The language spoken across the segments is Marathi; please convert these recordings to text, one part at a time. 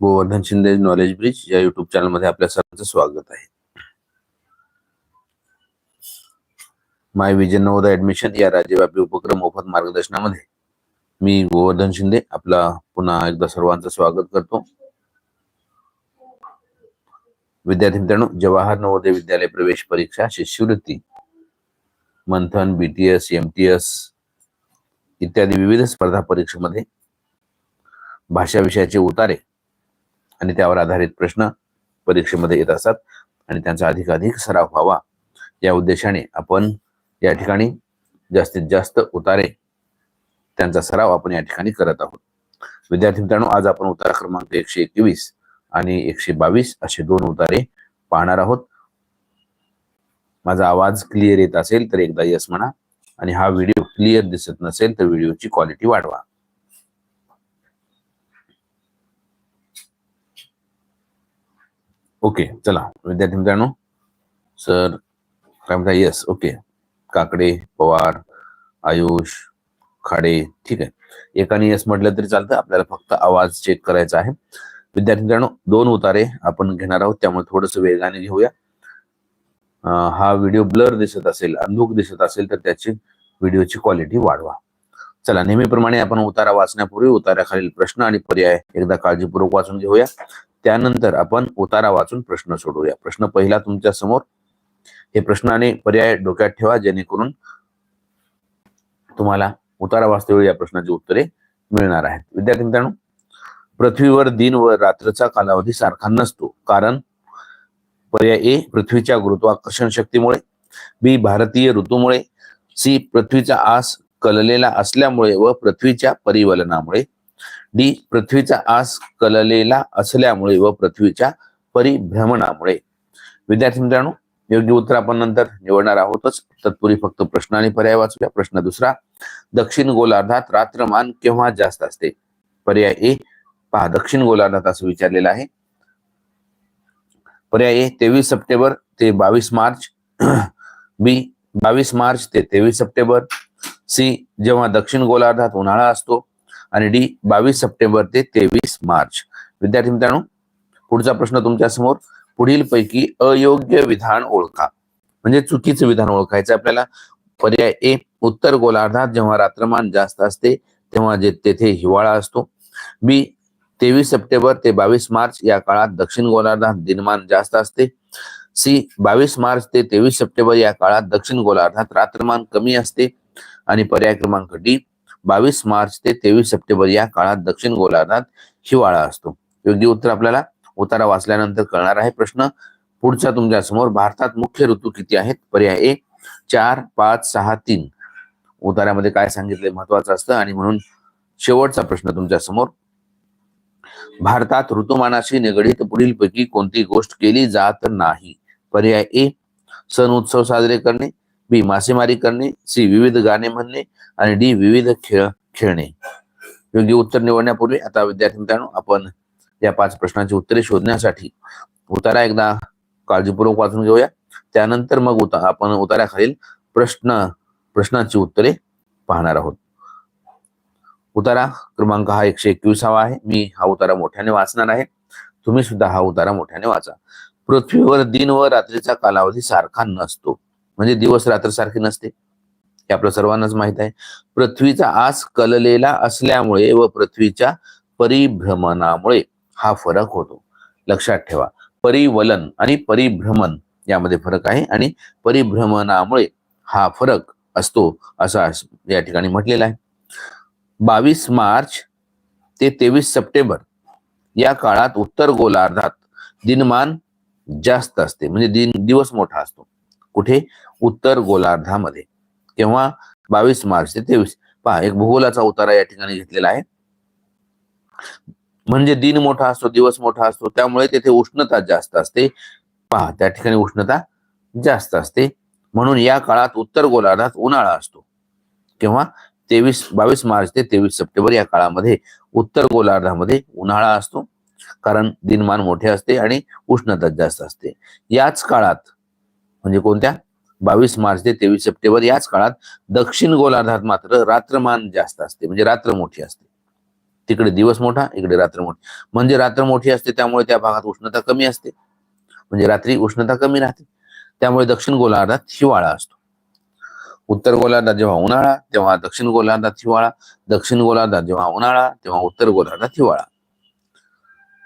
गोवर्धन शिंदे नॉलेज ब्रिज या युट्यूब चॅनलमध्ये आपल्या सर्वांचं स्वागत आहे. माय विजन नवोदय ऍडमिशन या राज्यव्यापी उपक्रम मोफत मार्गदर्शनामध्ये मी गोवर्धन शिंदे आपला पुन्हा एकदा सर्वांचं स्वागत करतो. विद्यार्थी मित्रांनो जवाहर नवोदय विद्यालय प्रवेश परीक्षा शिष्यवृत्ती मंथन बीटीएस एमटीएस इत्यादी विविध स्पर्धा परीक्षेमध्ये भाषा विषयाचे उतारे आणि त्यावर आधारित प्रश्न परीक्षेमध्ये येत असतात. आणि त्यांचा अधिकाधिक सराव व्हावा या उद्देशाने आपण या ठिकाणी जास्तीत जास्त उतारे त्यांचा सराव आपण या ठिकाणी करत आहोत. विद्यार्थी मित्रांनो आज आपण उतारा क्रमांक एकशे एकवीस आणि एकशे बावीस असे दोन उतारे पाहणार आहोत. माझा आवाज क्लिअर येत असेल तर एकदा यस म्हणा. आणि हा व्हिडिओ क्लिअर दिसत नसेल तर व्हिडिओची क्वालिटी वाढवा. ओके चला. विद्यार्थी मित्रांनो सर काय म्हणता? येस ओके काकडे पवार आयुष खाडे ठीक आहे. एकाने येस म्हटलं तरी चालतं. आपल्याला फक्त आवाज चेक करायचा आहे. विद्यार्थी मित्रांनो दोन उतारे आपण घेणार आहोत. त्यामुळे थोडस वेगाने घेऊया. हा व्हिडिओ ब्लर दिसत असेल अंधुक दिसत असेल तर त्याची व्हिडिओची क्वालिटी वाढवा. चला नेहमीप्रमाणे आपण उतारा वाचण्यापूर्वी उताराखालील प्रश्न आणि पर्याय एकदा काळजीपूर्वक वाचून घेऊया. त्यानंतर आपण उतारा वाचून प्रश्न सोडवूया. प्रश्न पहिला तुमच्यासमोर. हे प्रश्नाने पर्याय डोक्यात ठेवा जेणेकरून तुम्हाला उतारा वाचतेवेळी या प्रश्नाची उत्तरे मिळणार आहेत. विद्यार्थी मित्रांनो पृथ्वीवर दिन व रात्रचा कालावधी सारखा नसतो. कारण पर्याय ए पृथ्वीच्या गुरुत्वाकर्षण शक्तीमुळे बी भारतीय ऋतूमुळे सी पृथ्वीचा आस कललेला असल्यामुळे व पृथ्वीच्या परिवलनामुळे डी पृथ्वीचा आस कललेला असल्यामुळे व पृथ्वीच्या परिभ्रमणामुळे. विद्यार्थी मित्रांनो योग्य उत्तर आपण नंतर निवडणार आहोतच. तत्पूर्वी फक्त प्रश्न आणि पर्याय वाचूया. प्रश्न दुसरा दक्षिण गोलार्धात रात्रमान केव्हा जास्त असते? पर्याय ए पहा दक्षिण गोलार्धात असं विचारलेलं आहे. पर्याय ए तेवीस सप्टेंबर ते बावीस मार्च. बी बावीस मार्च ते तेवीस सप्टेंबर. सी जेव्हा दक्षिण गोलार्धात उन्हाळा असतो आणि डी बावीस सप्टेंबर ते तेवीस मार्च. विद्यार्थी मित्रांनो पुढचा प्रश्न तुमच्यासमोर. पुढील पैकी अयोग्य विधान ओळखा. म्हणजे चुकीचं विधान ओळखायचं आपल्याला. पर्याय ए उत्तर गोलार्धात जेव्हा रात्रमान जास्त असते तेव्हा जे तेथे हिवाळा असतो. बी तेवीस सप्टेंबर ते बावीस मार्च या काळात दक्षिण गोलार्धात दिनमान जास्त असते. सी बावीस मार्च ते तेवीस सप्टेंबर या काळात दक्षिण गोलार्धात रात्रमान कमी असते. आणि पर्याय क्रमांक डी बावीस मार्च ते तेवीस सप्टेंबर या काळात दक्षिण गोलार्धात हिवाळा असतो. योग्य उत्तर आपल्याला उतारा वाचल्यानंतर कळणार आहे. प्रश्न पुढचा तुमच्यासमोर. भारतात मुख्य ऋतू किती आहेत? पर्याय ए चार पाच सहा तीन. उतारामध्ये काय सांगितले महत्वाचं असतं आणि म्हणून शेवटचा प्रश्न तुमच्यासमोर. भारतात ऋतुमानाशी निगडीत पुढील पैकी कोणती गोष्ट केली जात नाही? पर्याय ए सण उत्सव साजरे करणे. बी मासेमारी करणे सी विविध गाणे म्हणणे आणि डी विविध खेळ खेळणे. योग्य उत्तर निवडण्यापूर्वी आता विद्यार्थी मित्रांनो आपण या पाच प्रश्नांची उत्तरे शोधण्यासाठी उतारा एकदा काळजीपूर्वक वाचून घेऊया. त्यानंतर मग उता आपण उताराखालील प्रश्न प्रश्नांची उत्तरे पाहणार आहोत. उतारा क्रमांक हा एकशे एकविसावा आहे. मी हा उतारा मोठ्याने वाचणार आहे. तुम्ही सुद्धा हा उतारा मोठ्याने वाचा. पृथ्वीवर दिन व रात्रीचा कालावधी सारखा नसतो. म्हणजे दिवस रात्र सारखी नसते. हे आपल्या सर्वांनाच माहीत आहे. पृथ्वीचा आस कललेला असल्यामुळे व पृथ्वीच्या परिभ्रमणामुळे हा फरक होतो. लक्षात ठेवा. परिवलन आणि परिभ्रमण यामध्ये फरक आहे आणि परिभ्रमणामुळे हा फरक असतो असं या ठिकाणी म्हटलेलं आहे. बावीस मार्च ते तेवीस सप्टेंबर या काळात उत्तर गोलार्धात दिनमान जास्त असते. म्हणजे दिन दिवस मोठा असतो. कुठे? उत्तर गोलार्धामध्ये. केव्हा? बावीस मार्च ते तेवीस. पहा एक भूगोलाचा उतारा या ठिकाणी घेतलेला आहे. म्हणजे दिन मोठा असतो दिवस मोठा असतो त्यामुळे तेथे उष्णता जास्त असते. पहा त्या ठिकाणी उष्णता जास्त असते. म्हणून या काळात उत्तर गोलार्धात उन्हाळा असतो. केव्हा? तेवीस बावीस मार्च ते तेवीस सप्टेंबर या काळामध्ये उत्तर गोलार्धामध्ये उन्हाळा असतो. कारण दिनमान मोठे असते आणि उष्णता जास्त असते. याच काळात म्हणजे कोणत्या? बावीस मार्च ते तेवीस सप्टेंबर याच काळात दक्षिण गोलार्धात मात्र रात्रमान जास्त असते म्हणजे रात्र मोठी असते. तिकडे दिवस मोठा इकडे रात्र मोठी. म्हणजे रात्र मोठी असते त्यामुळे त्या भागात उष्णता कमी असते. म्हणजे रात्री उष्णता कमी राहते. त्यामुळे दक्षिण गोलार्धात हिवाळा असतो. उत्तर गोलार्धात जेव्हा उन्हाळा तेव्हा दक्षिण गोलार्धात हिवाळा दक्षिण गोलार्धात जेव्हा उन्हाळा तेव्हा उत्तर गोलार्धात हिवाळा.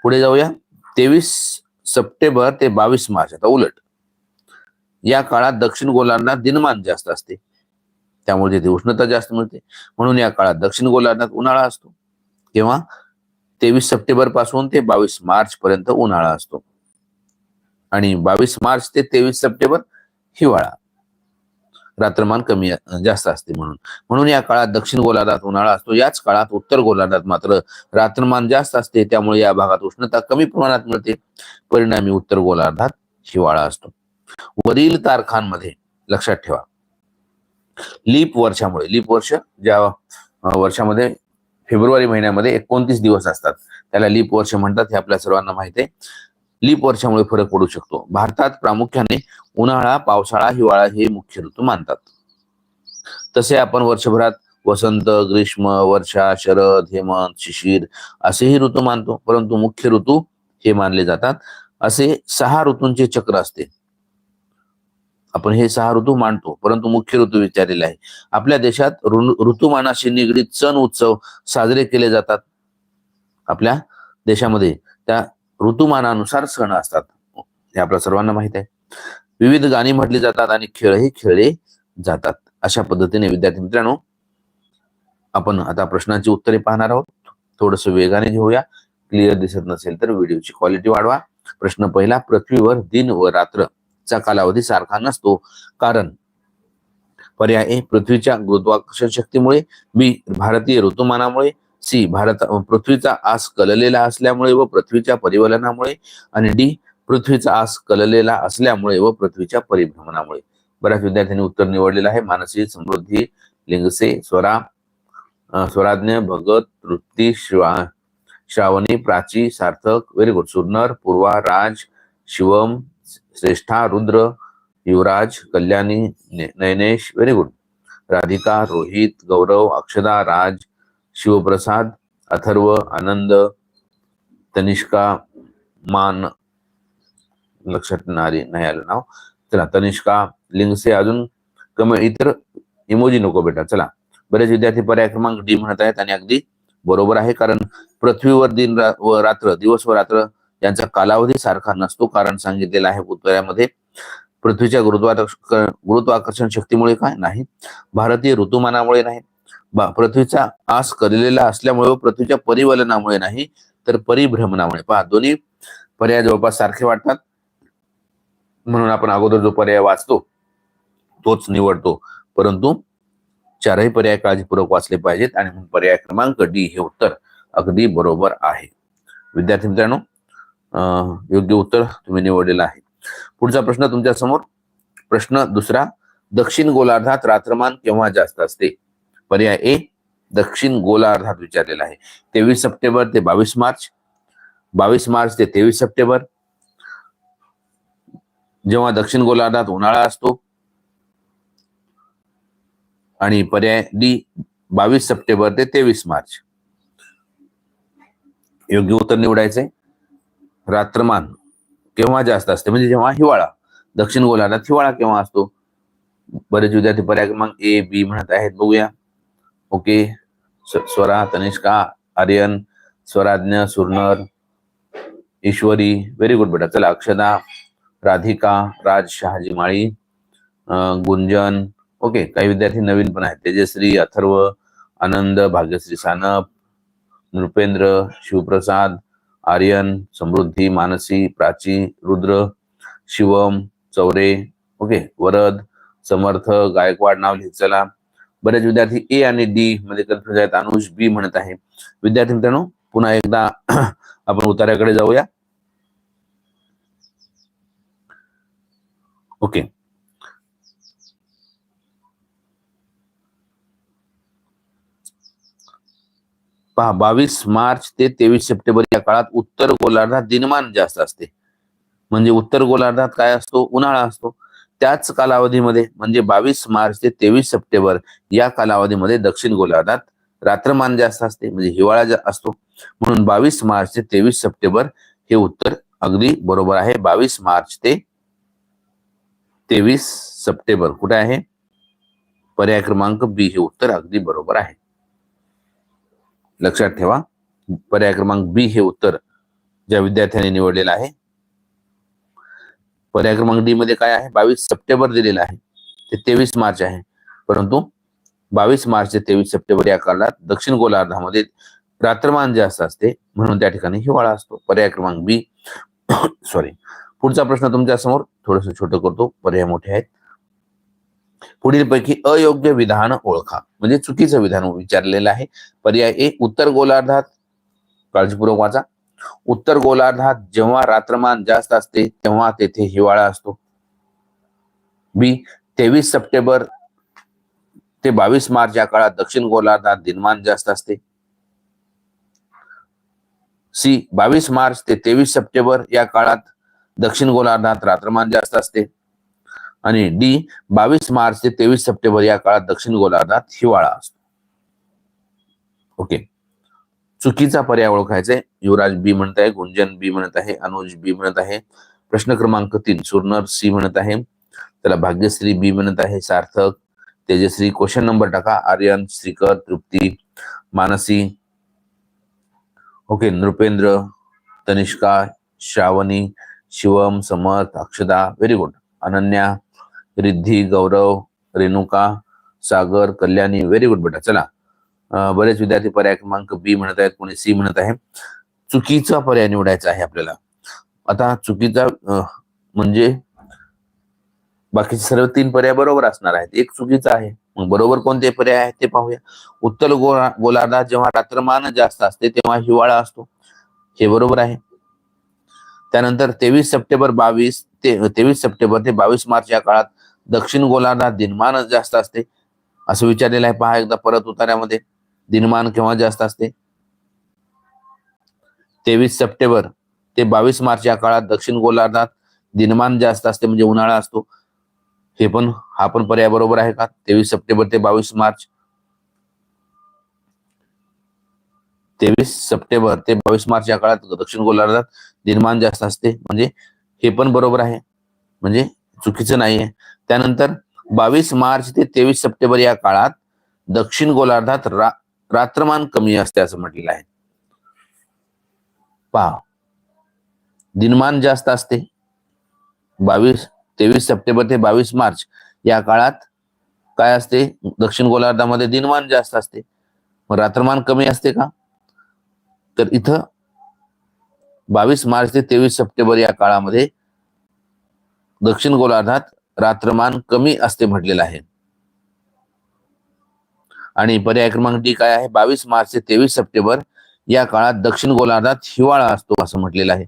पुढे जाऊया. तेवीस सप्टेंबर ते बावीस मार्च आता उलट. या काळात दक्षिण गोलार्धात दिनमान जास्त असते. त्यामुळे तिथे उष्णता जास्त मिळते. म्हणून या काळात दक्षिण गोलार्धात उन्हाळा असतो. तेव्हा तेवीस सप्टेंबरपासून ते बावीस मार्च पर्यंत उन्हाळा असतो. आणि बावीस मार्च ते तेवीस सप्टेंबर हिवाळा. रात्रमान कमी जास्त असते म्हणून. म्हणून या काळात दक्षिण गोलार्धात उन्हाळा असतो. याच काळात उत्तर गोलार्धात मात्र रात्रमान जास्त असते. त्यामुळे या भागात उष्णता कमी प्रमाणात मिळते. परिणामी उत्तर गोलार्धात हिवाळा असतो. वरील तारखांमध्ये लक्षात ठेवा. लीप वर्षामुळे लीप वर्ष ज्या वर्षामध्ये फेब्रुवारी महिन्यामध्ये एकोणतीस दिवस असतात. त्याला लीप वर्ष म्हणतात हे आपल्या सर्वांना माहिती आहे. लीप वर्षामुळे फरक पडू शकतो. भारतात प्रामुख्याने उन्हाळा पावसाळा हिवाळा हे मुख्य ऋतू मानतात. तसे आपण वर्षभरात वसंत ग्रीष्म वर्षा शरद हेमंत शिशिर असेही ऋतू मानतो. परंतु मुख्य ऋतू हे मानले जातात. असे सहा ऋतूंचे चक्र असते. आपण हे सहा ऋतू मांडतो परंतु मुख्य ऋतू विचारलेले आहे. आपल्या देशात ऋ- ऋतुमानाशी निगडीत सण उत्सव साजरे केले जातात. आपल्या देशामध्ये त्या ऋतुमानानुसार सण असतात. हे आपल्या सर्वांना माहीत आहे. विविध गाणी म्हटली जातात आणि खेळही खेळले जातात. अशा पद्धतीने विद्यार्थी मित्रांनो आपण आता प्रश्नांची उत्तरे पाहणार आहोत. थोडस वेगाने घेऊया. क्लिअर दिसत नसेल तर व्हिडिओची क्वालिटी वाढवा. प्रश्न पहिला पृथ्वीवर दिन व रात्र. चा कालावधी सारखा नसतो. कारण पर्याय ए पृथ्वीच्या गुरुत्वाकर्षण शक्तीमुळे बी भारतीय ऋतुमानामुळे सी भारत पृथ्वीचा आस कललेला असल्यामुळे व पृथ्वीच्या परिवलनामुळे आणि डी पृथ्वीचा आस कललेला असल्यामुळे व पृथ्वीच्या परिभ्रमणामुळे. बऱ्याच विद्यार्थ्यांनी उत्तर निवडलेलं आहे. Mansi Samruddhi Lingse Swara Swaradnya Bhagat Trupti Shra Shravani Prachi Sarthak very good. Surnar Purva Raj Shivam Shreshtha Rudra Yuvraj Kalyani Nayanesh very good Radhika Rohit Gaurav Akshada Raj Shivprasad Atharva आनंद तनिष्का मान लक्षात नारी नाही आलं नाव. चला तनिष्का लिंगसे अजून कमी इतर इमोजी नको बेटा चला. बरेच विद्यार्थी पर्याय क्रमांक डी म्हणत आहेत आणि अगदी बरोबर आहे कारण पृथ्वीवर दिन रा- व रात्र दिवस व रात्र यांचा कालावधी सारखा नसतो कारण सांगितलेलं आहे उत्तरामध्ये पृथ्वीच्या गुरुत्वाकर्षण गुरुत्वाकर्षण शक्तीमुळे काय? नाही. भारतीय ऋतुमानामुळे नाही. पृथ्वीचा आस करलेला असल्यामुळे व पृथ्वीच्या परिवलनामुळे नाही तर परिभ्रमणामुळे. पहा दोन्ही पर्याय जवळपास सारखे वाटतात. म्हणून आपण अगोदर जो पर्याय वाचतो तोच निवडतो. परंतु चारही पर्याय काळजीपूर्वक वाचले पाहिजेत. आणि म्हणून पर्याय क्रमांक डी हे उत्तर अगदी बरोबर आहे. विद्यार्थी मित्रांनो योग्य उत्तर तुम्ही निवडलेलं आहे. पुढचा प्रश्न तुमच्यासमोर. प्रश्न दुसरा दक्षिण गोलार्धात रात्रमान केव्हा जास्त असते? पर्याय ए दक्षिण गोलार्धात विचारलेला आहे. तेवीस सप्टेंबर ते बावीस मार्च. बावीस मार्च ते तेवीस सप्टेंबर. जेव्हा दक्षिण गोलार्धात उन्हाळा असतो. आणि पर्याय डी बावीस सप्टेंबर ते तेवीस मार्च. योग्य उत्तर निवडायचंय. रात्रमान केव्हा जास्त असते? म्हणजे जेव्हा हिवाळा दक्षिण गोलार्धात हिवाळा केव्हा असतो? बरेच विद्यार्थी पर्याय क्रमांक ए बी म्हणत आहेत. बघूया. Okay. Swara Tanishka Aryan Swaradnya Surnar Ishwari very good बेटा. चला अक्षदा राधिका राज शहाजी माळी गुंजन. ओके काही विद्यार्थी नवीन पण आहेत. तेजश्री अथर्व आनंद भाग्यश्री सानप नृपेंद्र शिवप्रसाद आर्यन समृद्धी मानसी प्राची रुद्र शिवम चौरे ओके वरद समर्थ गायकवाड नाव लिहित चला बरेच विद्यार्थी ए आणि डी मध्ये कन्फ्युज आहेत. अनुज बी म्हणत आहे. विद्यार्थी मित्रांनो पुन्हा एकदा आपण उतार्याकडे जाऊया. ओके. पहा बावीस मार्च ते तेवीस सप्टेंबर या काळात उत्तर गोलार्धात दिनमान जास्त असते. म्हणजे उत्तर गोलार्धात काय असतो? उन्हाळा असतो. त्याच कालावधीमध्ये म्हणजे बावीस मार्च ते तेवीस सप्टेंबर या कालावधीमध्ये दक्षिण गोलार्धात रात्रमान जास्त असते म्हणजे हिवाळा असतो. म्हणून बावीस मार्च ते तेवीस सप्टेंबर हे उत्तर अगदी बरोबर आहे. बावीस मार्च ते तेवीस सप्टेंबर. कुठे आहे? पर्याय क्रमांक बी हे उत्तर अगदी बरोबर आहे. लक्षात ठेवा. पर्याय क्रमांक बी हे उत्तर ज्या विद्यार्थ्यांनी निवडलेलं आहे. पर्याय क्रमांक डी मध्ये काय आहे? बावीस सप्टेंबर दिलेला आहे. ते तेवीस मार्च आहे. परंतु बावीस मार्च ते तेवीस सप्टेंबर या काळात दक्षिण गोलार्धामध्ये रात्रमान जास्त असते म्हणून त्या ठिकाणी हिवाळा असतो. पर्याय क्रमांक बी सॉरी पुढचा प्रश्न तुमच्यासमोर थोडस छोटं करतो. पर्याय मोठे आहेत. पुढीलपैकी अयोग्य विधान ओळखा. म्हणजे चुकीचं विधान विचारलेलं आहे. पर्याय ए उत्तर गोलार्धात. काळजीपूर्वक वाचा. उत्तर गोलार्धात जेव्हा रात्रमान जास्त असते तेव्हा तेथे हिवाळा असतो. बी तेवीस सप्टेंबर ते बावीस मार्च या काळात दक्षिण गोलार्धात दिनमान जास्त असते. सी बावीस मार्च ते तेवीस सप्टेंबर या काळात दक्षिण गोलार्धात रात्रमान जास्त असते. आणि डी बावीस मार्च ते तेवीस सप्टेंबर या काळात दक्षिण गोलार्धात हिवाळा असतो. ओके. चुकीचा पर्याय ओळखायचा आहे. युवराज बी म्हणत आहे गुंजन बी म्हणत आहे अनुज बी म्हणत आहे प्रश्न क्रमांक तीन सुरनर सी म्हणत आहे त्याला भाग्यश्री बी म्हणत आहे सार्थक तेजश्री क्वेश्चन नंबर टाका Aryan Shrikar Trupti Mansi okay Nripendra Tanishka Shravani Shivam Samarth Akshada very good Ananya Riddhi Gaurav Renuka Sagar Kalyani very good बेटा. चला. बरेच विद्यार्थी पर्याय क्रमांक बी म्हणत आहेत कोणी सी म्हणत आहे. चुकीचा पर्याय निवडायचा आहे आपल्याला. आता चुकीचा म्हणजे बाकीचे सर्व तीन पर्याय बरोबर असणार आहेत. एक चुकीचा आहे. मग बरोबर कोणते पर्याय आहेत ते पाहूया. उत्तर गोला गोलार्धात जेव्हा रात्रमान जास्त असते तेव्हा हिवाळा असतो. हे बरोबर आहे. त्यानंतर तेवीस सप्टेंबर बावीस ते तेवीस सप्टेंबर ते बावीस मार्च या काळात दक्षिण गोलार्धात दिनमान जास्त असते. असं विचारलेलं आहे पहा एकदा परत उतार्यामध्ये. दिनमान केव्हा जास्त असते? तेवीस सप्टेंबर ते बावीस मार्च या काळात दक्षिण गोलार्धात दिनमान जास्त असते म्हणजे उन्हाळा असतो. हे पण हा पण पर्याय बरोबर आहे का? तेवीस सप्टेंबर ते बावीस मार्च. तेवीस सप्टेंबर ते बावीस मार्च या काळात दक्षिण गोलार्धात दिनमान जास्त असते म्हणजे हे पण बरोबर आहे. म्हणजे चुकीचं नाहीये. त्यानंतर बावीस मार्च ते तेवीस सप्टेंबर या काळात दक्षिण गोलार्धात रा, रात्रमान कमी असते असं म्हटलेलं आहे. पहा. दिनमान जास्त असते. बावीस तेवीस सप्टेंबर ते बावीस मार्च या काळात काय असते? दक्षिण गोलार्धामध्ये दिनमान जास्त असते. मग रात्रमान कमी असते का? तर इथं बावीस मार्च ते तेवीस सप्टेंबर या काळामध्ये दक्षिण गोलार्धात रात्रमान कमी असते म्हटलेलं आहे. आणि पर्याय क्रमांक डी काय आहे? बावीस मार्च ते तेवीस सप्टेंबर या काळात दक्षिण गोलार्धात हिवाळा असतो असं म्हटलेलं आहे.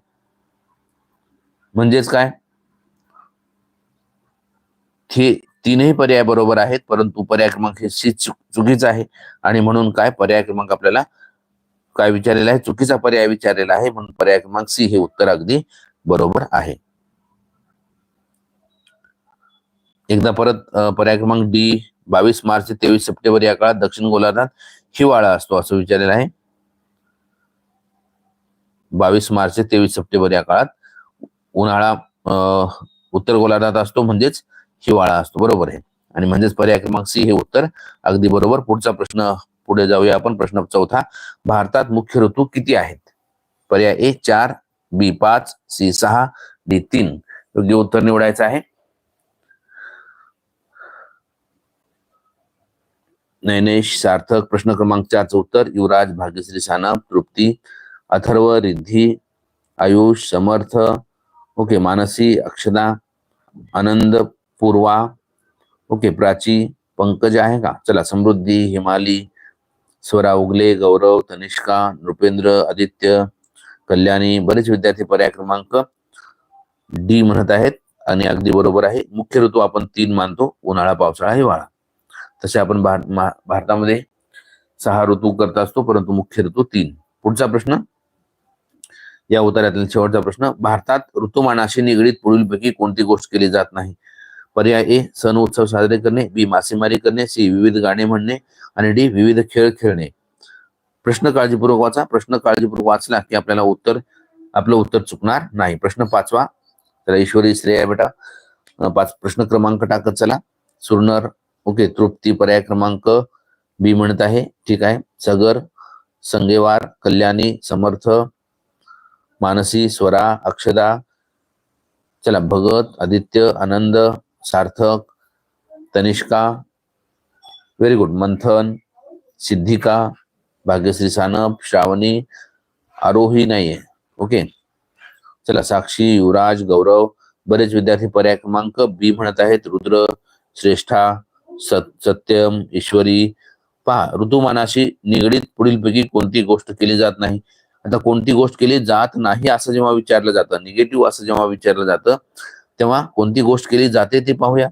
म्हणजेच काय? हे तीनही पर्याय बरोबर आहेत परंतु पर्याय क्रमांक हे सी चुकीचा आहे. आणि म्हणून काय? पर्याय क्रमांक आपल्याला काय विचारलेला आहे? चुकीचा पर्याय विचारलेला आहे म्हणून पर्याय क्रमांक सी हे उत्तर अगदी बरोबर आहे. एकदा परत पर्याय क्रमांक डी बावीस मार्च ते तेवीस सप्टेंबर या काळात दक्षिण गोलार्धात हिवाळा असतो असं विचारलेलं आहे. बावीस मार्च ते तेवीस सप्टेंबर या काळात उन्हाळा अं, उत्तर गोलार्धात असतो म्हणजेच हिवाळा असतो बरोबर आहे. आणि म्हणजेच पर्याय क्रमांक सी हे उत्तर. अगदी बरोबर. पुढचा प्रश्न पुढे जाऊया आपण. प्रश्न चौथा भारतात मुख्य ऋतू किती आहेत? पर्याय ए चार बी पाच सी सहा डी तीन. योग्य उत्तर निवडायचं आहे. नैनेश सार्थक प्रश्न क्रमांक चारचं उत्तर युवराज भाग्यश्री सानप तृप्ती अथर्व रिद्धी आयुष समर्थ ओके मानसी अक्षदा आनंद पूर्वा ओके प्राची पंकज आहे का? चला समृद्धी हिमाली स्वरा उगले गौरव तनिष्का नृपेंद्र आदित्य कल्याणी बरेच विद्यार्थी पर्याय क्रमांक डी म्हणत आहेत आणि अगदी बरोबर आहे. मुख्य ऋतू आपण तीन मानतो उन्हाळा पावसाळा हिवाळा. तसे आपण भार- भारतामध्ये सहा ऋतू करत असतो परंतु मुख्य ऋतू तीन. पुढचा प्रश्न या उतार्यातील शेवटचा प्रश्न भारतात ऋतुमानाशी निगडीत पुढीलपैकी कोणती गोष्ट केली जात नाही? पर्याय ए सण उत्सव साजरे करणे बी मासेमारी करणे सी विविध गाणे म्हणणे आणि डी विविध खेळ खेळणे. प्रश्न काळजीपूर्वक वाचा. प्रश्न काळजीपूर्वक वाचला की आपल्याला उत्तर आपलं उत्तर चुकणार नाही. प्रश्न पाचवा तर ईश्वरी श्रेया बेटा पाच प्रश्न क्रमांक टाकत चला. सुरनर ओके तृप्ती पर्याय क्रमांक बी म्हणत आहे. ठीक आहे. सगर संगेवार कल्याणी समर्थ मानसी स्वरा अक्षदा चला भगत आदित्य आनंद सार्थक तनिष्का व्हेरी गुड मंथन सिद्धिका भाग्यश्री सानप श्रावणी आरोही नाहीये. ओके. चला साक्षी युवराज गौरव बरेच विद्यार्थी पर्याय क्रमांक बी म्हणत आहेत. रुद्र श्रेष्ठा सत सत्यम ईश्वरी. पहा ऋतुमानाशी निगडीत पुढीलपैकी कोणती गोष्ट केली जात नाही. आता कोणती गोष्ट केली जात नाही असं जेव्हा विचारलं जातं निगेटिव्ह असं जेव्हा विचारलं जातं तेव्हा कोणती गोष्ट केली जाते ते पाहूया.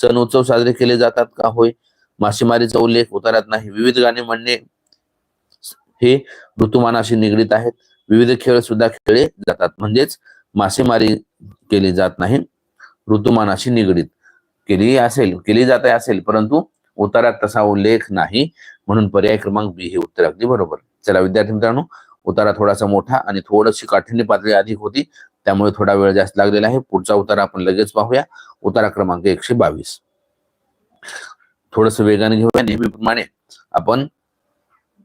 सण उत्सव साजरे केले जातात का? होय. मासेमारीचा उल्लेख उतारात नाही. विविध गाणे म्हणणे हे ऋतुमानाशी निगडीत आहेत. विविध खेळ सुद्धा खेळले जातात. म्हणजेच मासेमारी केली जात नाही. ऋतुमानाशी निगडीत. केली असेल केली जात असेल परंतु उतारात तसा उल्लेख नाही. म्हणून पर्याय क्रमांक बी हे उत्तर अगदी बरोबर. चला विद्यार्थी मित्रांनो उतारा थोडासा मोठा आणि थोडीशी काठिण्य पातळी अधिक होती त्यामुळे थोडा वेळ जास्त लागलेला आहे. पुढचा उतारा आपण लगेच पाहूया. उतारा क्रमांक एकशे बावीस. थोडस वेगाने घेऊया. नेहमीप्रमाणे आपण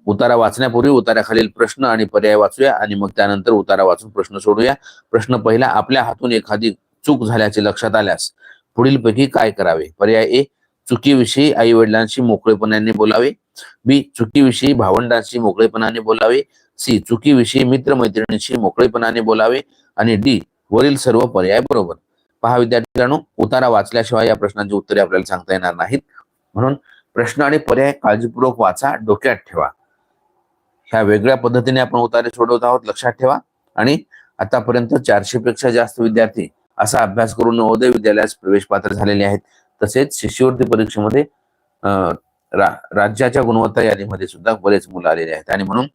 उतारा वाचण्यापूर्वी उताराखालील प्रश्न आणि पर्याय वाचूया आणि मग त्यानंतर उतारा वाचून प्रश्न सोडूया. प्रश्न पहिला आपल्या हातून एखादी चूक झाल्याचे लक्षात आल्यास पुढीलपैकी काय करावे? पर्याय ए चुकीविषयी आई वडिलांशी मोकळेपणाने बोलावे. बी चुकीविषयी भावंडांशी मोकळेपणाने बोलावे. सी चुकीविषयी मित्रमैत्रिणींशी मोकळेपणाने बोलावे. आणि डी वरील सर्व पर्याय बरोबर. पहा विद्यार्थ्यांनो उतारा वाचल्याशिवाय या प्रश्नांची उत्तरे आपल्याला सांगता येणार नाहीत. म्हणून प्रश्न आणि पर्याय काळजीपूर्वक वाचा डोक्यात ठेवा. ह्या वेगळ्या पद्धतीने आपण उतारे सोडवत आहोत लक्षात ठेवा. आणि आतापर्यंत चारशे पेक्षा जास्त विद्यार्थी असा अभ्यास करून नवोदय विद्यालयास प्रवेश पात्र झालेले आहेत. तसेच शिष्यवृत्ती परीक्षेमध्ये रा, राज्याच्या गुणवत्ता यादीमध्ये सुद्धा बरेच मुलं आलेले आहेत. आणि म्हणून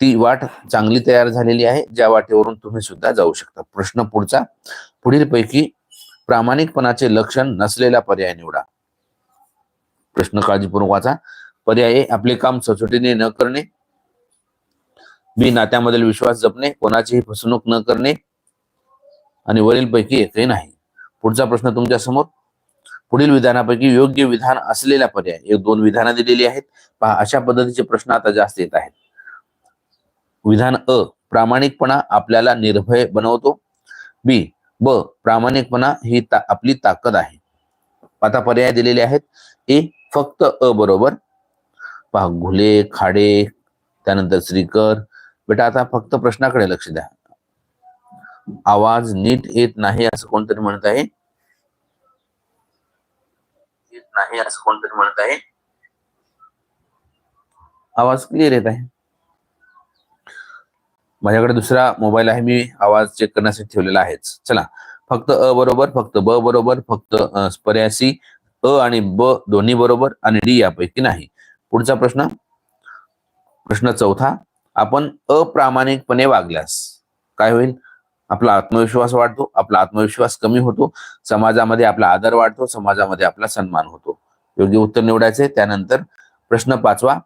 ती वाट चांगली तयार झालेली आहे. ज्या वाटेवरून तुम्ही सुद्धा जाऊ शकता. प्रश्न पुढचा पुढील पैकी प्रामाणिकपणाचे लक्षण नसलेला पर्याय निवडा. प्रश्न काळजीपूर्वक वाचा. पर्याय आपले काम सचोटीने न करणे. बी नात्यामधील विश्वास जपणे. कोणाचीही फसवणूक न करणे. आणि वरीलपैकी एकही नाही. पुढचा प्रश्न तुमच्यासमोर पुढील विधानापैकी योग्य विधान असलेला पर्याय. एक दोन विधानं दिलेली आहेत. पहा अशा पद्धतीचे प्रश्न आता जास्त येत आहेत. विधान अ प्रामाणिकपणा आपल्याला निर्भय बनवतो. बी ब प्रामाणिकपणा ही ता, आपली ताकद आहे. आता पर्याय दिलेले आहेत. ए फक्त अ बरोबर. पहा घुले खाडे त्यानंतर श्रीकर. बेटा आता फक्त प्रश्नाकडे लक्ष द्या. आवाज नीट येत नाही असं कोणतरी म्हणत आहे? येत नाही असं कोणतरी म्हणत आहे? आवाज क्लिअर येत आहे. माझ्याकडे दुसरा मोबाईल आहे मी आवाज चेक करण्यासाठी ठेवलेला आहेच चला फक्त अ बरोबर फक्त ब बरोबर फक्त पर्यासी अ आणि ब दोन्ही बरोबर आणि डी यापैकी नाही. पुढचा प्रश्न. प्रश्न चौथा. आपण अप्रामाणिकपणे वागल्यास काय होईल? आपला आत्मविश्वास वाढतो आपला आत्मविश्वास कमी होतो समाजामध्ये आपला आदर वाढतो समाजामध्ये आपला सन्मान होतो. योग्य उत्तर निवडायचे त्यानंतर प्रश्न पाचवा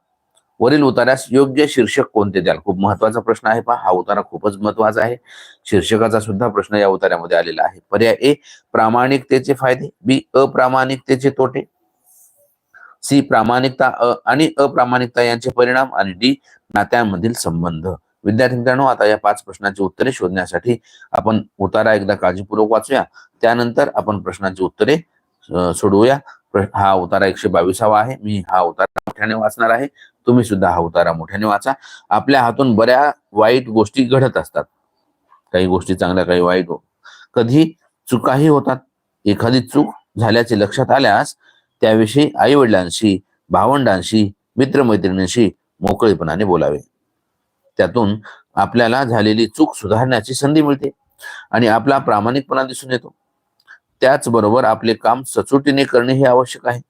वरील उतारास योग्य शीर्षक कोणते द्याल? खूप महत्त्वाचा प्रश्न आहे पहा हा उतारा खूपच महत्त्वाचा आहे. शीर्षकाचा सुद्धा प्रश्न या उतार्यामध्ये आलेला आहे. पर्याय ए प्रामाणिकतेचे फायदे बी अप्रामाणिकतेचे तोटे सी प्रामाणिकता अ आणि अप्रामाणिकता यांचे परिणाम आणि डी नात्यांमधील संबंध. विद्यार्थी मित्रांनो आता या पाच प्रश्नांची उत्तरे शोधण्यासाठी आपण उतारा एकदा काळजीपूर्वक वाचूया. त्यानंतर आपण प्रश्नांची उत्तरे सोडवूया. हा उतारा एकशे बावीसावा आहे. मी हा उतारा मोठ्याने वाचणार आहे. तुम्ही सुद्धा हा उतारा मोठ्याने वाचा. आपल्या हातून बऱ्या वाईट गोष्टी घडत असतात. काही गोष्टी चांगल्या काही वाईट हो. कधी चुकाही होतात. एखादी चूक झाल्याचे लक्षात आल्यास त्याविषयी आई वडिलांशी भावंडांशी मित्रमैत्रिणींशी मोकळेपणाने बोलावे. त्यातून आपल्याला झालेली चूक सुधारण्याची संधी मिळते आणि आपला प्रामाणिकपणा दिसून येतो. त्याचबरोबर आपले काम सचोटीने करणे हे आवश्यक आहे.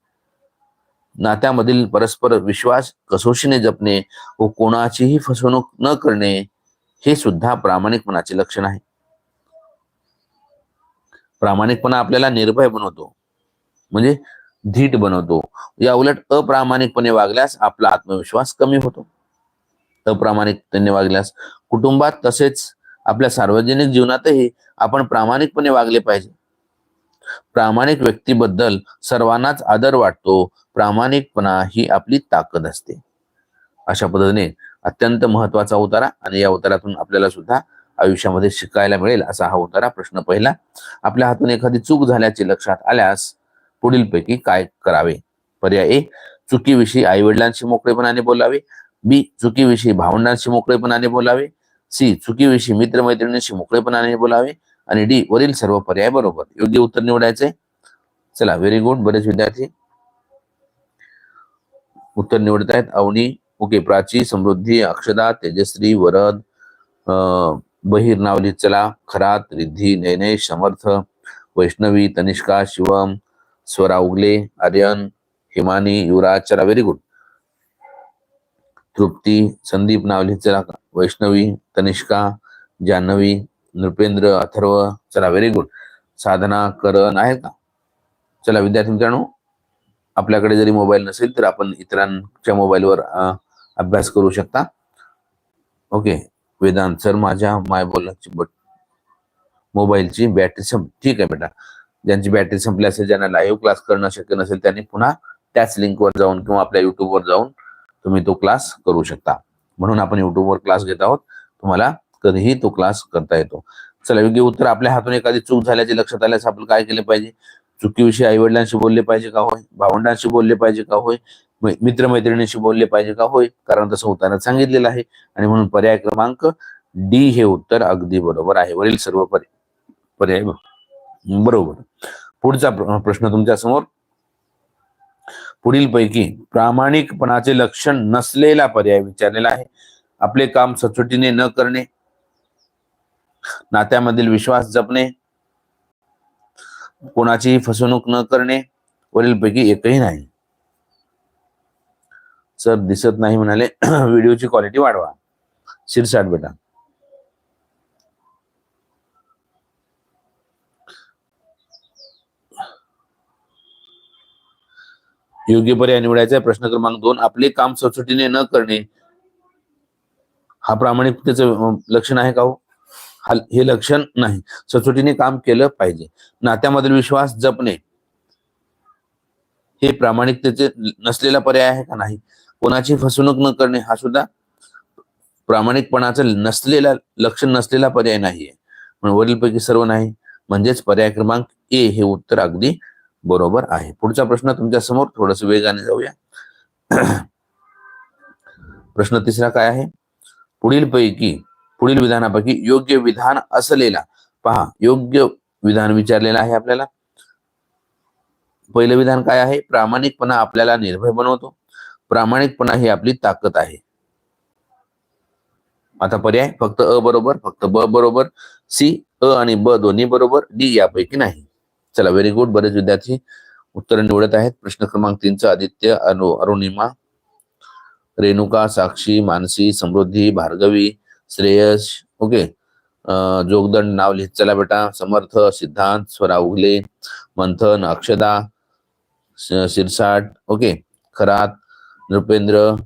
नात्यामधील परस्पर विश्वास कसोशीने जपणे व कोणाचीही फसवणूक न करणे हे सुद्धा प्रामाणिकपणाचे लक्षण आहे. प्रामाणिकपणा आपल्याला निर्भय बनवतो म्हणजे धीट बनवतो. या उलट अप्रामाणिकपणे वागल्यास आपला आत्मविश्वास कमी होतो. अप्रामाणिकतेने वागल्यास. कुटुंबात तसेच आपल्या सार्वजनिक जीवनातही आपण प्रामाणिकपणे वागले पाहिजे. प्रामाणिक व्यक्तीबद्दल सर्वांनाच आदर वाटतो. प्रामाणिकपणा ही आपली ताकद असते. अशा पद्धतीने अत्यंत महत्त्वाचा उतारा आणि या उतारातून आपल्याला सुद्धा आयुष्यामध्ये शिकायला मिळेल असा हा उतारा प्रश्न पहिला. आपल्या हातून एखादी चूक झाल्याचे लक्षात आल्यास पुढीलपैकी काय करावे? पर्याय ए. चुकीविषयी आई वडिलांशी मोकळेपणाने बोलावे. बी चुकीविषयी भावंडांशी मोकळेपणाने बोलावे. सी चुकीविषयी मित्रमैत्रिणींशी मोकळेपणाने बोलावे. आणि डी वरील सर्व पर्याय बरोबर योग्य उत्तर निवडायचे. चला व्हेरी गुड बरेच विद्यार्थी उत्तर निवडत आहेत अवनी ओके प्राची समृद्धी अक्षदा तेजश्री वरद अं, बहिर नावली चला खरात रिद्धी नैनेश समर्थ वैष्णवी तनिष्का शिवम स्वरा उगले आर्यन हिमानी युवराज चला व्हेरी गुड तृप्ती संदीप नावली चला वैष्णवी तनिष्का जान्हवी नृपेंद्र अथर्व चला व्हेरी गुड साधना करण आहे का? चला विद्यार्थी मित्रांनो आपल्याकडे जरी मोबाईल नसेल तर आपण इतरांच्या मोबाईलवर अं, अभ्यास करू शकता. ओके वेदांत सर माझ्या माय बोलण्याची बट मोबाईलची बॅटरी संप ठीक आहे बेटा. ज्यांची बॅटरी संपली असेल ज्यांना लाईव्ह क्लास करणं शक्य नसेल त्यांनी पुन्हा त्याच लिंकवर जाऊन किंवा आपल्या युट्यूबवर जाऊन तुम्ही तो क्लास करू शकता. म्हणून आपण युट्यूबवर क्लास घेत आहोत. तुम्हाला कधीही तो क्लास करता येतो. चला योग्य उत्तर आपल्या हातून एखादी चूक झाल्याचे लक्षात आल्यास आपण काय केले पाहिजे? चुकीविषयी आई वडिलांशी बोलले पाहिजे का होय? भावंडांशी बोलले पाहिजे का होय? मै- मित्रमैत्रिणींशी बोलले पाहिजे का होय? कारण तसं उत्तरात सांगितलेलं आहे. आणि म्हणून पर्याय क्रमांक डी हे उत्तर अगदी बरोबर आहे. वरील सर्व पर्याय पर्याय बरोबर. पुढचा प्रश्न तुमच्यासमोर पुढील पैकी प्रामाणिकपणाचे लक्षण नसलेला पर्याय विचारलेला आहे. आपले काम सचोटीने न करणे नात्यामधील विश्वास जपणे कोणाचीही फसवणूक न करणे वरील पैकी एकही नाही. सर दिसत नाही म्हणाले. व्हिडिओची क्वालिटी वाढवा. शिरसाट बेटा. योग्य पर्याय निवडायचा आहे. प्रश्न क्रमांक दोन आपले काम सचोटीने न करणे. हा प्रामाणिकतेचं लक्षण आहे का हो? हे लक्षण नाही. सचोटीने काम केलं पाहिजे. नात्यामधील विश्वास जपणे. हे प्रामाणिकतेचे नसलेला पर्याय आहे का नाही? कोणाची फसवणूक न करणे हा सुद्धा प्रामाणिकपणाचं नसलेला लक्षण नसलेला पर्याय नाहीये. म्हणून वरीलपैकी सर्व नाही. म्हणजेच पर्याय क्रमांक ए हे उत्तर अगदी बरोबर आहे. पुढचा प्रश्न तुमच्यासमोर थोडस वेगाने जाऊया. प्रश्न तिसरा काय आहे? पुढील पैकी पुढील विधानापैकी योग्य विधान असलेला पहा योग्य विधान विचारलेलं आहे आपल्याला. पहिलं विधान काय आहे? प्रामाणिकपणा आपल्याला निर्भय बनवतो. प्रामाणिकपणा ही आपली ताकद आहे. आता पर्याय फक्त अ बरोबर फक्त ब बरोबर सी अ आणि ब दोन्ही बरोबर डी यापैकी नाही. चला व्हेरी गुड बरेच विद्यार्थी उत्तर निवडत आहेत. प्रश्न क्रमांक तीनचा आदित्य अनु अरुणिमा रेणुका साक्षी मानसी समृद्धी भार्गवी श्रेयस ओके जोगदंड नाव लिहित चला बेटा. समर्थ सिद्धांत स्वरा उगले मंथन अक्षदा शिरसाट ओके खरात नृपेंद्र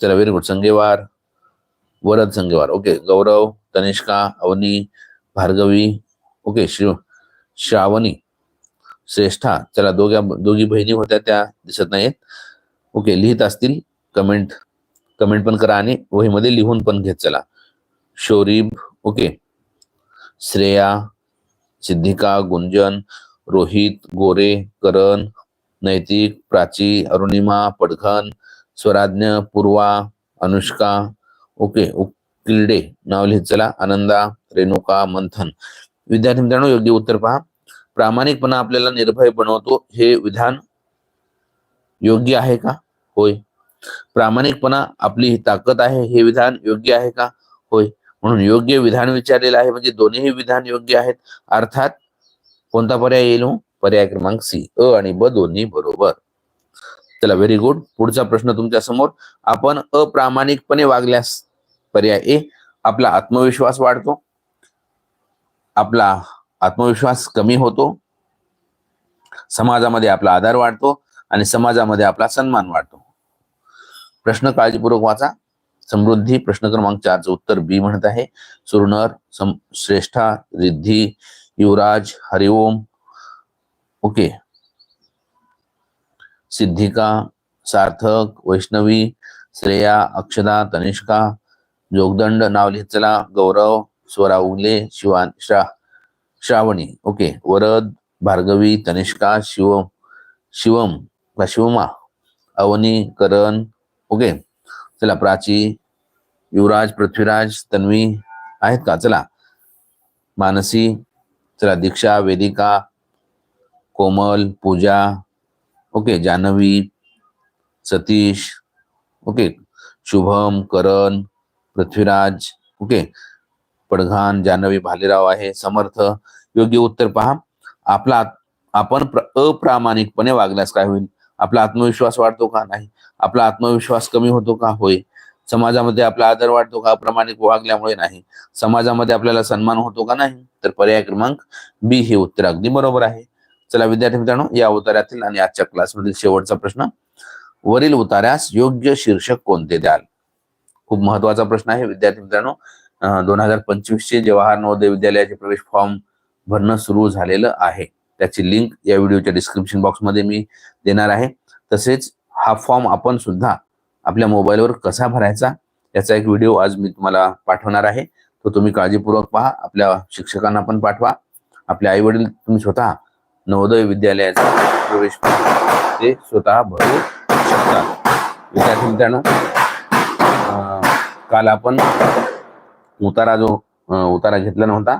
चला very good Sangewar Varad Sangewar okay Gaurav Tanishka Avani Bhargavi okay Shravani Shreshtha. चला दोघ्या दोघी बहिणी होत्या त्या दिसत नाहीत ओके लिहित असतील कमेंट कमेंट पण करा आणि वहीमध्ये लिहून पण घेत चला. शोरीब ओके. श्रेया सिद्धिका गुंजन रोहित गोरे करण नैतिक प्राची अरुणिमा पडघन स्वराज्ञ पूर्वा अनुष्का ओके उकिल्डे नाव लिहित चला. आनंदा रेणुका मंथन. विद्यार्थी मित्रांनो योग्य उत्तर पहा. प्रामाणिकपणा आपल्याला निर्भय बनवतो हे विधान योग्य आहे का? होय. प्रामाणिकपणा आपली ही ताकद आहे हे विधान योग्य आहे का? होय. म्हणून योग्य विधान विचारलेलं आहे म्हणजे दोन्ही विधान योग्य आहेत. अर्थात कोणता पर्याय येईल हो? पर्याय क्रमांक सी अ आणि ब दोन्ही बरोबर. चला व्हेरी गुड पुढचा प्रश्न तुमच्यासमोर. आपण अप्रामाणिकपणे वागल्यास पर्याय ए आपला आत्मविश्वास वाढतो. आपला आत्मविश्वास कमी होतो. समाजामध्ये आपला आधार वाढतो आणि समाजामध्ये आपला सन्मान वाढतो. प्रश्न काळजीपूर्वक वाचा. समृद्धी प्रश्न क्रमांक चारचं उत्तर बी म्हणत आहे. सुरनर सम श्रेष्ठा रिद्धी युवराज हरिओम. ओके. सिद्धिका सार्थक वैष्णवी श्रेया अक्षदा तनिष्का जोगदंड नाव लिहित चला गौरव स्वरा उगले शिवान श्रा श्रावणी. ओके. वरद भार्गवी तनिष्का शिव शिवम शिवमा अवनी करण. ओके. चला प्राची युवराज पृथ्वीराज तन्वी आहेत का? चला. मानसी चला Diksha Vedika Komal Pooja. Okay. Janhavi Satish. Okay. Shubham Karan Prithviraj. Okay. Padghan Janhavi Bhalerao आहे समर्थ योग्य उत्तर पहा. आपला आपण अप्रामाणिकपणे वागल्यास काय होईल? आपला आत्मविश्वास वाढतो का नाही? आपला आत्मविश्वास कमी होतो का? होय. समाजामध्ये आपला आदर वाढतो का? अप्रामाणिक वागल्यामुळे नाही. समाजामध्ये आपल्याला सन्मान होतो का नाही? तर पर्याय क्रमांक बी हे उत्तर अगदी बरोबर आहे. चला विद्यार्थी मित्रांनो या उतार्यातील आणि आजच्या क्लासमधील शेवटचा प्रश्न. वरील उतार्यास योग्य शीर्षक कोणते द्याल? खूप महत्त्वाचा प्रश्न आहे विद्यार्थी मित्रांनो. दोन हजार पंचवीसचे जवाहर नवोदय विद्यालयाचे प्रवेश फॉर्म भरणं सुरू झालेलं आहे. त्याची लिंक या व्हिडिओच्या डिस्क्रिप्शन बॉक्समध्ये मी देणार आहे. तसेच हा फॉर्म आपण सुद्धा आपल्या मोबाईलवर कसा भरायचा याचा एक व्हिडिओ आज मी तुम्हाला पाठवणार आहे. तो तुम्ही काळजीपूर्वक पहा आपल्या शिक्षकांना पण पाठवा. आपले आई वडील तुम्ही स्वतः नवोदय विद्यालयाचा प्रवेश ते स्वतः भरू शकतात विद्यार्थी मित्रांनो काल आपण उतारा जो उतारा घेतला नव्हता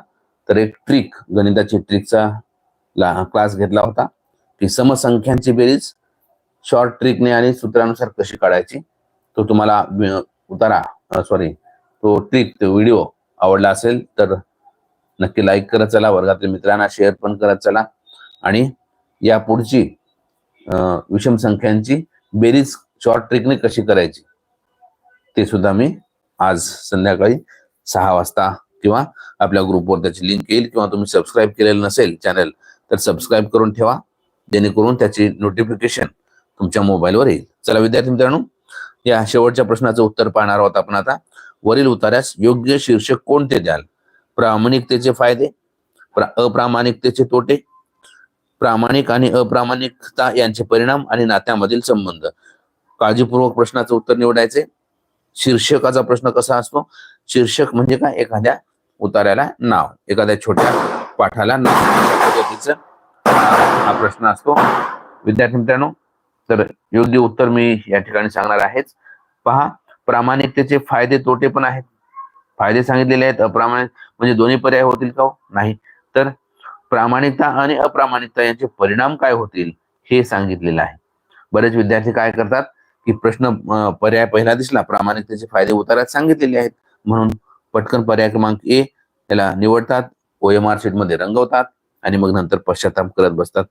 तर एक ट्रिक गणिताची ट्रिकचा क्लास घेतला होता. की समसंख्यांची बेरीज शॉर्ट ट्रिकने आणि सूत्रानुसार कशी काढायची तो तुम्हाला उतारा सॉरी तो ट्रिक तो व्हिडिओ आवडला असेल तर नक्की लाईक करत चला वर्गातील मित्रांना शेअर पण करत चला. आणि या पुढची विषम संख्यांची बेरीज शॉर्ट ट्रिकने कशी करायची ते सुद्धा मी आज संध्याकाळी सहा वाजता किंवा आपल्या ग्रुपवर त्याची लिंक येईल किंवा तुम्ही सबस्क्राईब केलेलं नसेल चॅनल तर सबस्क्राईब करून ठेवा. जेणेकरून त्याची नोटिफिकेशन तुमच्या मोबाईलवर येईल. चला विद्यार्थी मित्रांनो या शेवटच्या प्रश्नाचं उत्तर पाहणार आहोत आपण आता. वरील उतार्यास योग्य शीर्षक कोणते द्याल? प्रामाणिकतेचे फायदे अप्रामाणिकतेचे तोटे प्रामाणिक आणि अप्रामाणिकता यांचे परिणाम आणि नात्यामधील संबंध. काळजीपूर्वक प्रश्नाचं उत्तर निवडायचे. शीर्षकाचा प्रश्न कसा असतो? शीर्षक म्हणजे काय? एखाद्या उतार्याला नाव एखाद्या छोट्या पाठाला नाव. पद्धतीचं हा प्रश्न असतो. विद्यार्थी मित्रांनो तर योग्य उत्तर मी या ठिकाणी सांगणार आहेच. पहा प्रामाणिकतेचे फायदे तोटे पण आहेत. फायदे सांगितलेले आहेत. अप्रामाणिक म्हणजे दोन्ही पर्याय होतील का हो? नाही. तर प्रामाणिकता आणि अप्रामाणिकता यांचे परिणाम काय होतील हे सांगितलेलं आहे. बरेच विद्यार्थी काय करतात की प्रश्न पर्याय पहिला दिसला प्रामाणिकतेचे फायदे उतारात सांगितलेले आहेत. म्हणून पटकन पर्याय क्रमांक ए याला निवडतात. ओएमआर शीटमध्ये रंगवतात आणि मग नंतर पश्चाताप करत बसतात.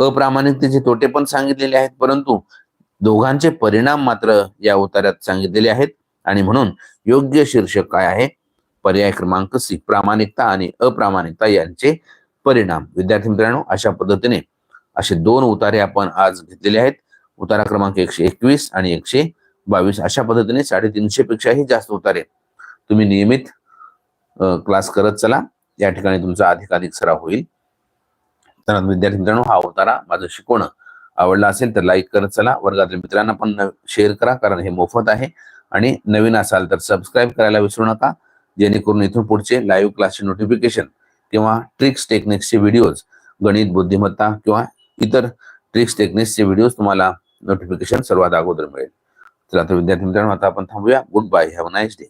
अप्रामाणिकतेचे तोटे पण सांगितलेले आहेत परंतु दोघांचे परिणाम मात्र या उतार्यात सांगितलेले आहेत. आणि म्हणून योग्य शीर्षक काय आहे? पर्याय क्रमांक सी प्रामाणिकता आणि अप्रामाणिकता यांचे परिणाम. विद्यार्थी मित्रांनो अशा पद्धतीने असे दोन उतारे आपण आज घेतलेले आहेत. उतारा क्रमांक एकशे एकवीस आणि एकशे बावीस अशा पद्धतीने साडेतीनशे पेक्षाही जास्त उतारे. तुम्ही नियमित क्लास करत चला. या ठिकाणी तुमचा अधिकाधिक सराव होईल. तर विद्यार्थी मित्रांनो हा उतारा माझं शिकवणं आवडला असेल तर लाईक करत चला. वर्गातील मित्रांना पण शेअर करा कारण हे मोफत आहे. आणि नवीन असाल तर सबस्क्राईब करायला विसरू नका. जेणेकरून इथून पुढचे लाईव्ह क्लासचे नोटिफिकेशन किंवा ट्रिक्स टेक्निक्सचे व्हिडिओज गणित बुद्धिमत्ता किंवा इतर ट्रिक्स टेक्निक्सचे व्हिडिओज तुम्हाला नोटिफिकेशन सर्वात अगोदर मिळेल. चला तर विद्यार्थी मित्रांनो आता आपण थांबूया. Good bye have nice day